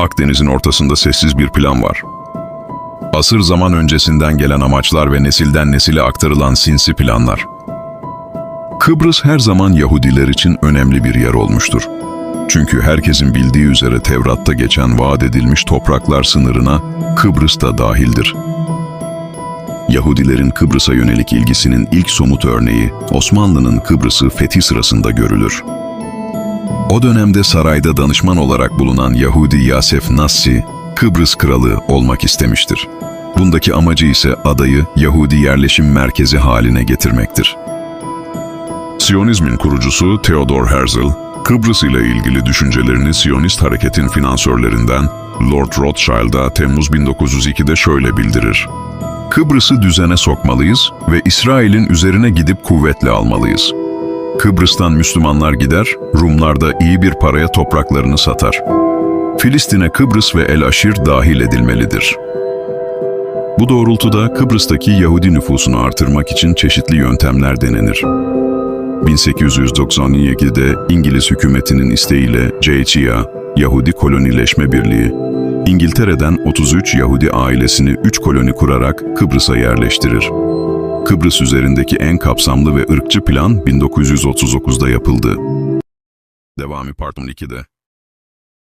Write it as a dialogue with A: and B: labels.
A: Akdeniz'in ortasında sessiz bir plan var. Asır zaman öncesinden gelen amaçlar ve nesilden nesile aktarılan sinsi planlar. Kıbrıs her zaman Yahudiler için önemli bir yer olmuştur. Çünkü herkesin bildiği üzere Tevrat'ta geçen vaat edilmiş topraklar sınırına Kıbrıs da dahildir. Yahudilerin Kıbrıs'a yönelik ilgisinin ilk somut örneği Osmanlı'nın Kıbrıs'ı fethi sırasında görülür. O dönemde sarayda danışman olarak bulunan Yahudi Yasef Nassi, Kıbrıs kralı olmak istemiştir. Bundaki amacı ise adayı Yahudi yerleşim merkezi haline getirmektir. Siyonizmin kurucusu Theodor Herzl, Kıbrıs ile ilgili düşüncelerini Siyonist hareketin finansörlerinden Lord Rothschild'a Temmuz 1902'de şöyle bildirir. Kıbrıs'ı düzene sokmalıyız ve İsrail'in üzerine gidip kuvvetle almalıyız. Kıbrıs'tan Müslümanlar gider, Rumlar da iyi bir paraya topraklarını satar. Filistin'e Kıbrıs ve El Aşir dahil edilmelidir. Bu doğrultuda Kıbrıs'taki Yahudi nüfusunu artırmak için çeşitli yöntemler denenir. 1897'de İngiliz hükümetinin isteğiyle JCA, Yahudi Kolonileşme Birliği, İngiltere'den 33 Yahudi ailesini 3 koloni kurarak Kıbrıs'a yerleştirir. Kıbrıs üzerindeki en kapsamlı ve ırkçı plan 1939'da yapıldı. Devamı Part 2'de.